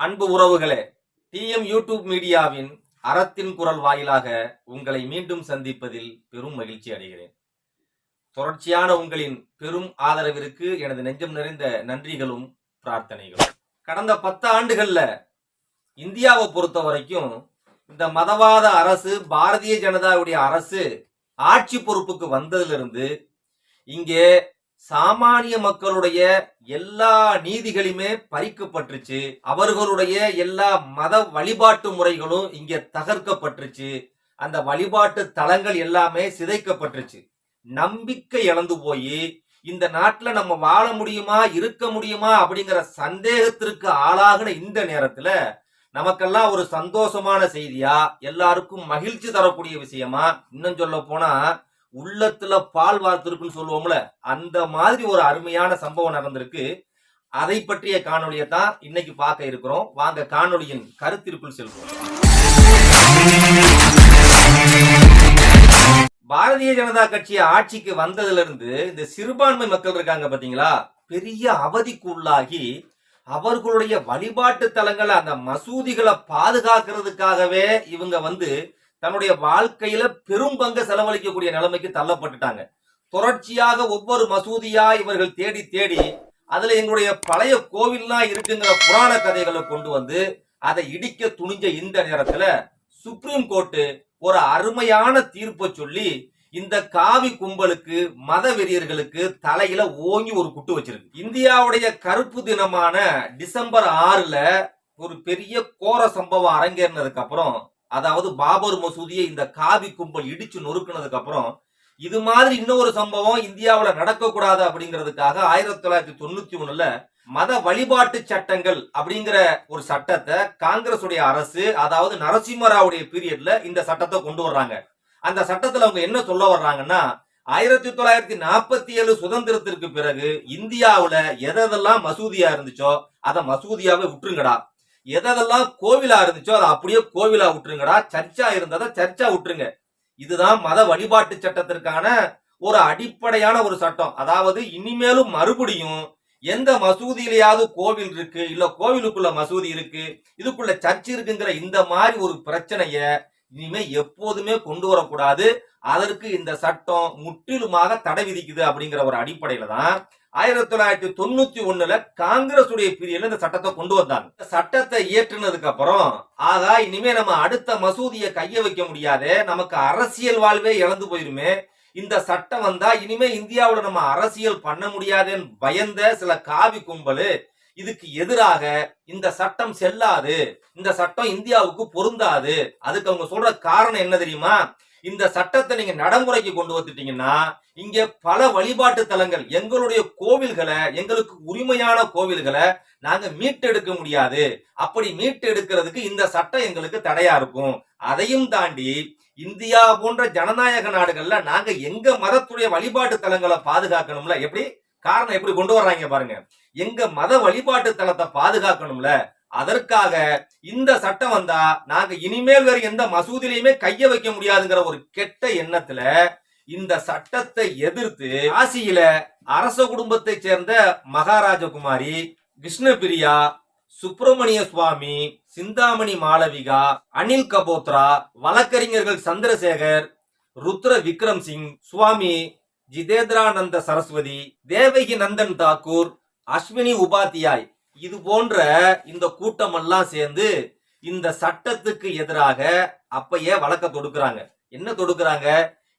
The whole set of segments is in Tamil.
அன்பு உறவுகளே டிஎம் யூடியூப் மீடியாவின் அறத்தின் குரல் வாயிலாக உங்களை மீண்டும் சந்திப்பதில் பெரும் மகிழ்ச்சி அடைகிறேன். தொடர்ச்சியான உங்களின் பெரும் ஆதரவிற்கு எனது நெஞ்சம் நிறைந்த நன்றிகளும் பிரார்த்தனைகளும். கடந்த பத்து ஆண்டுகள்ல இந்தியாவை பொறுத்த வரைக்கும் இந்த மதவாத அரசு பாரதிய ஜனதாவுடைய அரசு ஆட்சி பொறுப்புக்கு வந்ததிலிருந்து இங்கே சாமானிய மக்களுடைய எல்லா நீதிகளுமே பறிக்கப்பட்டுருச்சு அவர்களுடைய எல்லா மத வழிபாட்டு முறைகளும் இங்கே தகர்க்கப்பட்டுருச்சு அந்த வழிபாட்டு தலங்கள் எல்லாமே சிதைக்கப்பட்டுருச்சு நம்பிக்கை இழந்து போய் இந்த நாட்டில் நம்ம வாழ முடியுமா இருக்க முடியுமா அப்படிங்கிற சந்தேகத்திற்கு ஆளாகின இந்த நேரத்துல நமக்கெல்லாம் ஒரு சந்தோஷமான செய்தியா எல்லாருக்கும் மகிழ்ச்சி தரக்கூடிய விஷயமா இன்னும் சொல்ல போனா உள்ளத்துல பால் வார்த்திருக்குன்னு சொல்லுவோம்ல அந்த மாதிரி ஒரு அருமையான சம்பவம் நடந்திருக்கு. அதை பற்றிய காணொலியை தான் இன்னைக்கு பார்க்க இருக்கிறோம். வாங்க காணொலியின் கருத்திற்குள் செல்வோம். பாரதிய ஜனதா கட்சி ஆட்சிக்கு வந்ததுல இருந்து இந்த சிறுபான்மை மக்கள் இருக்காங்க பாத்தீங்களா? பெரிய அவதிக்கு உள்ளாகி அவர்களுடைய வழிபாட்டு தலங்களை அந்த மசூதிகளை பாதுகாக்கிறதுக்காகவே இவங்க வந்து தன்னுடைய வாழ்க்கையில பெரும் பங்கு செலவழிக்கக்கூடிய நிலைமைக்கு தள்ளப்பட்டுட்டாங்க. தொடர்ச்சியாக ஒவ்வொரு மசூதியா இவர்கள் தேடி தேடி அதுல எங்களுடைய பழைய கோவில்லாம் இருக்குங்கிற புராண கதைகளை கொண்டு வந்து அதை இடிக்க துணிஞ்ச இந்த நேரத்துல சுப்ரீம் கோர்ட்டு ஒரு அருமையான தீர்ப்பை சொல்லி இந்த காவி கும்பலுக்கு மத வெறியர்களுக்கு தலையில ஓங்கி ஒரு குட்டு வச்சிருக்கு. இந்தியாவுடைய கருப்பு தினமான டிசம்பர் ஆறுல ஒரு பெரிய கோர சம்பவம் அரங்கேறினதுக்கு அப்புறம் அதாவது பாபர் மசூதியை இந்த காவி கும்பல் இடிச்சு நொறுக்குனதுக்கு அப்புறம் இது மாதிரி இன்னொரு சம்பவம் இந்தியாவில் நடக்கக்கூடாது அப்படிங்கிறதுக்காக ஆயிரத்தி தொள்ளாயிரத்தி தொண்ணூத்தி ஒண்ணுல மத வழிபாட்டு சட்டங்கள் அப்படிங்கிற ஒரு சட்டத்தை காங்கிரஸ் உடைய அரசு அதாவது நரசிம்மராவுடைய பீரியட்ல இந்த சட்டத்தை கொண்டு வர்றாங்க. அந்த சட்டத்துல அவங்க என்ன சொல்ல வர்றாங்கன்னா ஆயிரத்தி தொள்ளாயிரத்தி நாற்பத்தி ஏழு சுதந்திரத்திற்கு பிறகு இந்தியாவுல எதெல்லாம் மசூதியா இருந்துச்சோ அதை மசூதியாவே விட்டுருங்கடா. எதெல்லாம் கோவிலா இருந்துச்சோ அதை அப்படியே கோவிலா விட்டுருங்கடா. சர்ச்சா இருந்ததை சர்ச்சா விட்டுருங்க. இதுதான் மத வழிபாட்டு சட்டத்திற்கான ஒரு அடிப்படையான ஒரு சட்டம். அதாவது இனிமேலும் மறுபடியும் எந்த மசூதியிலேயாவது கோவில் இருக்கு இல்ல கோவிலுக்குள்ள மசூதி இருக்கு இதுக்குள்ள சர்ச் இருக்குங்கிற இந்த மாதிரி ஒரு பிரச்சனைய இனிமே எப்போதுமே கொண்டு வரக்கூடாது. அதற்கு இந்த சட்டம் முற்றிலுமாக தடை விதிக்குது அப்படிங்கிற ஒரு அடிப்படையில தான் ஆயிரத்தி தொள்ளாயிரத்தி தொண்ணூத்தி ஒண்ணுல காங்கிரஸ் உடைய பீரியட்ல இந்த சட்டத்தை கொண்டு வந்தாங்க. இந்த சட்டத்தை இயற்றினதுக்கு அப்புறம் ஆகா இனிமே நம்ம அடுத்த மசூதியை கைய வைக்க முடியாது நமக்கு அரசியல் வாழ்வே இழந்து போயிருமே. இந்த சட்டம் வந்தா இனிமே இந்தியாவோட நம்ம அரசியல் பண்ண முடியாதுன்னு பயந்த சில காவி கும்பலு இதுக்கு எதிராக இந்த சட்டம் செல்லாது இந்த சட்டம் இந்தியாவுக்கு பொருந்தாது. அதுக்கு அவங்க சொல்ற காரணம் என்ன தெரியுமா? இந்த சட்டத்தை நீங்க நடைமுறைக்கு கொண்டு வந்துட்டீங்கன்னா இங்க பல வழிபாட்டு தலங்கள் எங்களுடைய கோவில்களை எங்களுக்கு உரிமையான கோவில்களை நாங்க மீட்டெடுக்க முடியாது. அப்படி மீட்டெடுக்கிறதுக்கு இந்த சட்டம் எங்களுக்கு தடையா இருக்கும். அதையும் தாண்டி இந்தியா போன்ற ஜனநாயக நாடுகள்ல நாங்க எங்க மதத்துடைய வழிபாட்டு தலங்களை பாதுகாக்கணும்ல? எப்படி? காரணம் எப்படி கொண்டு வர்றாங்க பாருங்க. எங்க மத வழிபாட்டு தலத்தை பாதுகாக்கணும்ல? அதற்காக இந்த சட்டம் வந்தா நாங்க இனிமேல் வேற எந்த மசூதிலையுமே கைய வைக்க முடியாதுங்கிற ஒரு கெட்ட எண்ணத்துல இந்த சட்டத்தை எதிர்த்து காசியில அரச குடும்பத்தை சேர்ந்த மகாராஜகுமாரி கிருஷ்ணபிரியா சுப்பிரமணிய சுவாமி சிந்தாமணி மாளவிகா அனில் கபோத்ரா வழக்கறிஞர்கள் சந்திரசேகர் ருத்ர விக்ரம் சிங் சுவாமி ஜிதேந்திரானந்த சரஸ்வதி தேவகி நந்தன் தாக்கூர் அஸ்வினி உபாத்தியாய் இது போன்ற இந்த கூட்டம் எல்லாம் சேர்ந்து இந்த சட்டத்துக்கு எதிராக அப்பயே வழக்க தொடுக்கிறாங்க. என்ன தொடுக்கிறாங்க?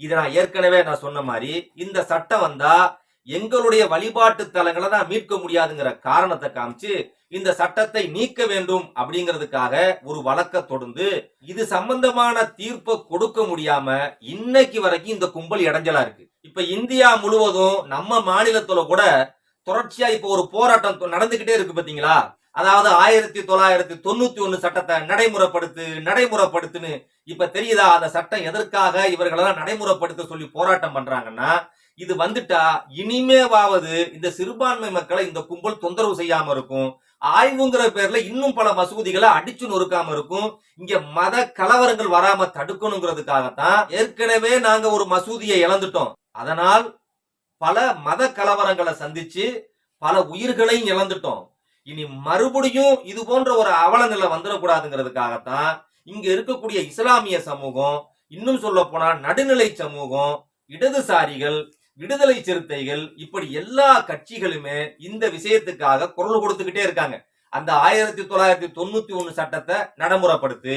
இதை நான் ஏற்கனவே நான் சொன்ன மாதிரி இந்த சட்டம் வந்தா எங்களுடைய வழிபாட்டு தலங்களை தான் மீட்க முடியாதுங்கிற காரணத்தை காமிச்சு இந்த சட்டத்தை நீக்க வேண்டும் அப்படிங்கிறதுக்காக ஒரு வழக்க தொடர்ந்து இது சம்பந்தமான தீர்ப்பை கொடுக்க முடியாம இன்னைக்கு வரைக்கும் இந்த கும்பல் இடைஞ்சலா இருக்கு. இப்ப இந்தியா முழுவதும் நம்ம மாநிலத்துல கூட தொடர்ச்சியா இப்ப ஒரு போராட்டம் நடந்துகிட்டே இருக்கு பாத்தீங்களா? அதாவது ஆயிரத்தி தொள்ளாயிரத்தி தொண்ணூத்தி ஒண்ணு சட்டத்தை நடைமுறைப்படுத்து நடைமுறைப்படுத்துன்னு இப்ப தெரியுதா? அந்த சட்டம் எதற்காக இவர்களெல்லாம் நடைமுறைப்படுத்த சொல்லி போராட்டம் பண்றாங்கன்னா இது வந்துட்டா இனிமேவாவது இந்த சிறுபான்மை மக்களை இந்த கும்பல் தொந்தரவு செய்யாம இருக்கும். ஆய்வுங்கிற பேர்ல இன்னும் பல மசூதிகளை அடிச்சு நொறுக்காம இருக்கும். இங்க மத கலவரங்கள் வராம தடுக்கணுங்கிறதுக்காகத்தான் ஏற்கனவே நாங்க ஒரு மசூதியை இழந்துட்டோம். அதனால் பல மத கலவரங்களை சந்திச்சு பல உயிர்களையும் இழந்துட்டோம். இனி மறுபடியும் இது போன்ற ஒரு அவல நிலை வந்துடக்கூடாதுங்கிறதுக்காகத்தான் இங்க இருக்கக்கூடிய இஸ்லாமிய சமூகம் இன்னும் சொல்ல போனா நடுநிலை சமூகம் இடதுசாரிகள் விடுதலை சிறுத்தைகள் இப்படி எல்லா கட்சிகளுமே இந்த விஷயத்துக்காக குரல் கொடுத்துக்கிட்டே இருக்காங்க. அந்த ஆயிரத்தி தொள்ளாயிரத்தி தொண்ணூத்தி ஒண்ணு சட்டத்தை நடைமுறைப்படுத்து.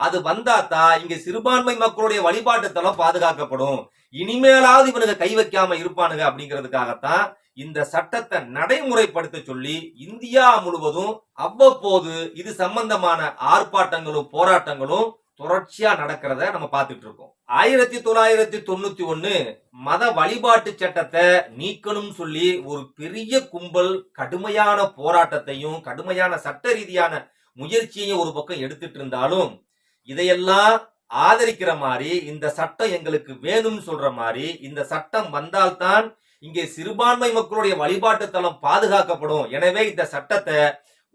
அது வந்தாதான் இங்க சிறுபான்மை மக்களுடைய வழிபாட்டு தளம் பாதுகாக்கப்படும். இனிமேலாவது இவனுக்கு கை வைக்காம இருப்பானுங்க அப்படிங்கிறதுக்காகத்தான் இந்த சட்டத்தை நடைமுறைப்படுத்த சொல்லி இந்தியா முழுவதும் அவ்வப்போது இது சம்பந்தமான ஆர்ப்பாட்டங்களும் போராட்டங்களும் தொடர்ச்சியா நடக்கிறத நம்ம பார்த்துட்டு இருக்கோம். ஆயிரத்தி தொள்ளாயிரத்தி தொண்ணூத்தி ஒண்ணு மத வழிபாட்டு சட்டத்தை நீக்கணும் சொல்லி ஒரு பெரிய கும்பல் கடுமையான போராட்டத்தையும் கடுமையான சட்ட ரீதியான முயற்சியையும் ஒரு பக்கம் எடுத்துட்டு இருந்தாலும் இதையெல்லாம் ஆதரிக்கிற மாதிரி இந்த சட்டம் எங்களுக்கு வேணும்னு சொல்ற மாதிரி இந்த சட்டம் வந்தால்தான் இங்கே சிறுபான்மை மக்களுடைய வழிபாட்டு தளம் பாதுகாக்கப்படும். எனவே இந்த சட்டத்தை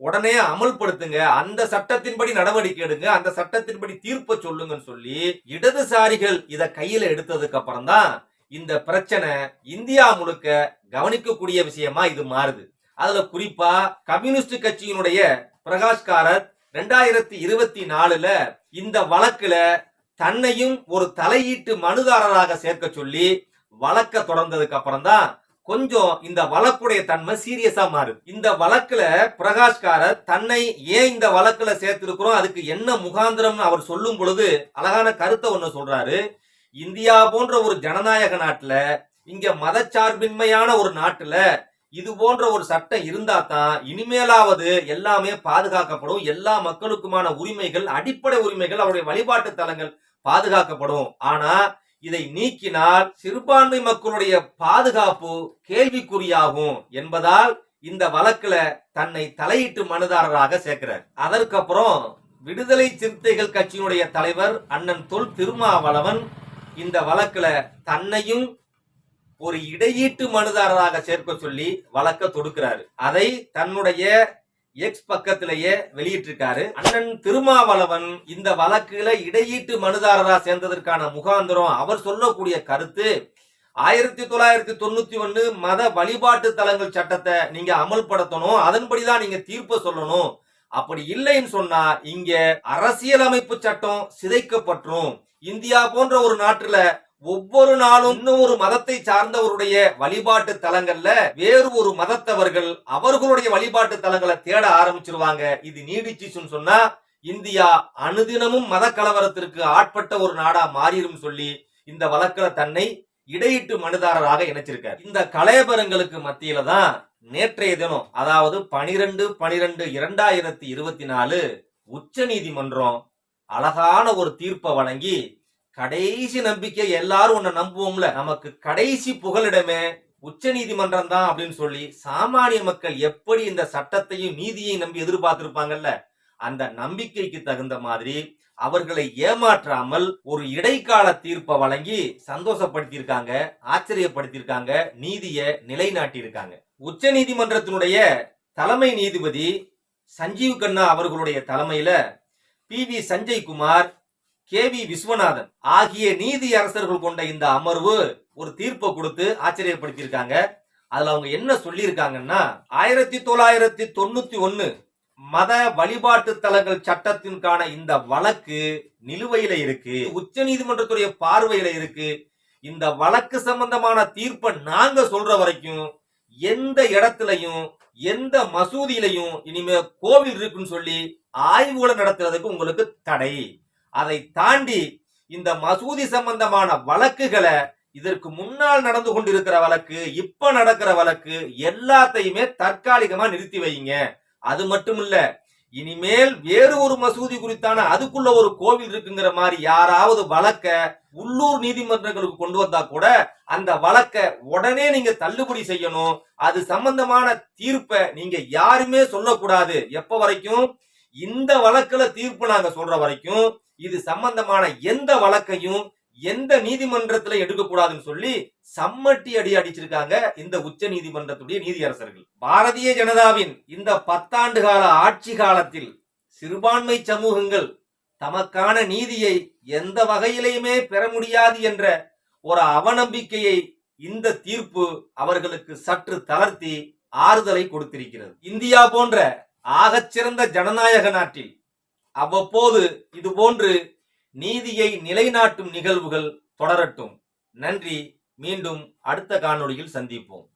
உடனே அமல்படுத்துங்க. அந்த சட்டத்தின்படி நடவடிக்கை எடுங்க. அந்த சட்டத்தின்படி தீர்ப்பை சொல்லுங்கன்னு சொல்லி இடதுசாரிகள் இதை கையில எடுத்ததுக்கு அப்புறம் தான் இந்த பிரச்சனை இந்தியா முழுக்க கவனிக்கக்கூடிய விஷயமா இது மாறுது. அதுல குறிப்பா கம்யூனிஸ்ட் கட்சியினுடைய பிரகாஷ் காரத் ரெண்டாயிரத்தி இருபத்தி நாலுல இந்த வழக்குல தன்னையும் ஒரு தலையீட்டு மனுதாரராக சேர்க்க சொல்லி வழக்க தொடர்ந்ததுக்கு அப்புறம் தான் கொஞ்சம் இந்த வழக்குடைய தன்மை சீரியஸா மாறுது இந்த வழக்குல பிரகாஷ்காரர் தன்னை ஏன் இந்த வழக்குல சேர்த்திருக்கிறோம்? அதுக்கு என்ன முகாந்திரம்னு அவர் சொல்லும் பொழுது அழகான கருத்தை ஒண்ணு சொல்றாரு. இந்தியா போன்ற ஒரு ஜனநாயக நாட்டுல இங்க மதச்சார்பின்மையான ஒரு நாட்டுல இது போன்ற ஒரு சட்டம் இருந்தா தான் இனிமேலாவது எல்லாமே பாதுகாக்கப்படும். எல்லா மக்களுக்குமான உரிமைகள் அடிப்படை உரிமைகள் அவருடைய வழிபாட்டு தலங்கள் பாதுகாக்கப்படும். ஆனா இதை நீக்கினால் சிறுபான்மை மக்களுடைய பாதுகாப்பு கேள்விக்குறியாகும் என்பதால் இந்த வழக்குல தன்னை தலையீட்டு மனுதாரராக சேர்க்கிறார். அதற்கப்புறம் விடுதலை சிறுத்தைகள் கட்சியினுடைய தலைவர் அண்ணன் தொல் திருமாவளவன் இந்த வழக்குல தன்னையும் ஒரு இடையீட்டு மனுதாரராக சேர்க்க சொல்லி வழக்க தொடுக்கிறாரு. அதை தன்னுடைய எக்ஸ் பக்கத்திலேயே வெளியிட்டிருக்காரு. அண்ணன் திருமாவளவன் இந்த வழக்குல இடையீட்டு மனுதாரரா சேர்ந்ததற்கான முகாந்திரம் அவர் சொல்லக்கூடிய கருத்து. ஆயிரத்தி தொள்ளாயிரத்தி தொண்ணூத்தி ஒண்ணு மத வழிபாட்டு தலங்கள் சட்டத்தை நீங்க அமல்படுத்தணும். அதன்படிதான் நீங்க தீர்ப்பு சொல்லணும். அப்படி இல்லைன்னு சொன்னா இங்க அரசியலமைப்பு சட்டம் சிதைக்கப்பட்டுரும். இந்தியா போன்ற ஒரு நாட்டுல ஒவ்வொரு நாளும் இன்னும் ஒரு மதத்தை சார்ந்தவருடைய வழிபாட்டு தலங்கள்ல வேறு ஒரு மதத்தவர்கள் அவர்களுடைய வழிபாட்டு தலங்களை தேட ஆரம்பிச்சிருவாங்க. இது நீடிச்சுன்னு சொன்னா இந்தியா அனுதினமும் மத கலவரத்திற்கு ஆட்பட்ட ஒரு நாடா மாறிடும் சொல்லி இந்த வழக்கில் தன்னை இடையிட்டு மனுதாரராக இணைச்சிருக்கார். இந்த கலையபரங்களுக்கு மத்தியில தான் நேற்றைய தினம் அதாவது பனிரெண்டு பனிரெண்டு இரண்டாயிரத்தி இருபத்தி நாலு உச்ச நீதிமன்றம் அழகான ஒரு தீர்ப்பை வழங்கி கடைசி நம்பிக்கை எல்லாரும் உன்னை நம்புவோம்ல. நமக்கு கடைசி புகலிடமே உச்ச நீதிமன்றம் தான் அப்படின்னு சொல்லி சாமானிய மக்கள் எப்படி இந்த சட்டத்தையும் நீதியையும் நம்பி எதிர்பார்த்திருப்பாங்கல்ல? அந்த நம்பிக்கைக்கு தகுந்த மாதிரி அவர்களை ஏமாற்றாமல் ஒரு இடைக்கால தீர்ப்பை வழங்கி சந்தோஷப்படுத்தியிருக்காங்க ஆச்சரியப்படுத்தியிருக்காங்க நீதியை நிலைநாட்டியிருக்காங்க. உச்ச நீதிமன்றத்தினுடைய தலைமை நீதிபதி சஞ்சீவ் கண்ணா அவர்களுடைய தலைமையில P V Sanjay Kumar K V Viswanathan ஆகிய நீதி அரசர்கள் கொண்ட இந்த அமர்வு ஒரு தீர்ப்பை கொடுத்து ஆச்சரியப்படுத்தியிருக்காங்க. அதுல அவங்க என்ன சொல்லியிருக்காங்கன்னா ஆயிரத்தி தொள்ளாயிரத்தி தொண்ணூத்தி ஒன்னு மத வழிபாட்டு தலங்கள் சட்டத்திற்கான இந்த வழக்கு நிலுவையில இருக்கு உச்ச நீதிமன்றத்துடைய பார்வையில இருக்கு. இந்த வழக்கு சம்பந்தமான தீர்ப்பை நாங்க சொல்ற வரைக்கும் எந்த இடத்துலையும் எந்த மசூதியிலையும் இனிமே கோவில் இருக்குன்னு சொல்லி ஆய்வுகளை நடத்துறதுக்கு உங்களுக்கு தடை. அதை தாண்டி இந்த மசூதி சம்பந்தமான வழக்குகளை இதற்கு முன்னால் நடந்து கொண்டிருக்கிற வழக்கு இப்ப நடக்கிற வழக்கு எல்லாத்தையுமே தற்காலிகமா நிறுத்தி வைங்க. அது மட்டும் இல்ல இனிமேல் வேறு ஒரு மசூதி குறித்தான அதுக்குள்ள ஒரு கோவில் இருக்குங்கிற மாதிரி யாராவது வழக்க உள்ளூர் நீதிமன்றங்களுக்கு கொண்டு வந்தா கூட அந்த வழக்க உடனே நீங்க தள்ளுபடி செய்யணும். அது சம்பந்தமான தீர்ப்பை நீங்க யாருமே சொல்லக்கூடாது. எப்ப வரைக்கும்? இந்த வழக்குல தீர்ப்பு நாங்க சொல்ற வரைக்கும் இது சம்பந்தமான எந்த வழக்கையும் எந்த நீதிமன்றத்துல எடுக்கக்கூடாதுன்னு சொல்லி சம்மட்டி அடி அடிச்சிருக்காங்க இந்த உச்ச நீதிமன்றத்துடைய நீதியரசர்கள். பாரதிய ஜனதாவின் இந்த பத்தாண்டு கால ஆட்சி காலத்தில் சிறுபான்மை சமூகங்கள் தமக்கான நீதியை எந்த வகையிலையுமே பெற முடியாது என்ற ஒரு அவநம்பிக்கையை இந்த தீர்ப்பு அவர்களுக்கு சற்று தளர்த்தி ஆறுதலை கொடுத்திருக்கிறது. இந்தியா போன்ற ஆகச்சிறந்த ஜனநாயக நாட்டில் அவ்வப்போது இது போன்று நீதியை நிலைநாட்டும் நிகழ்வுகள் தொடரட்டும். நன்றி. மீண்டும் அடுத்த காணொளியில் சந்திப்போம்.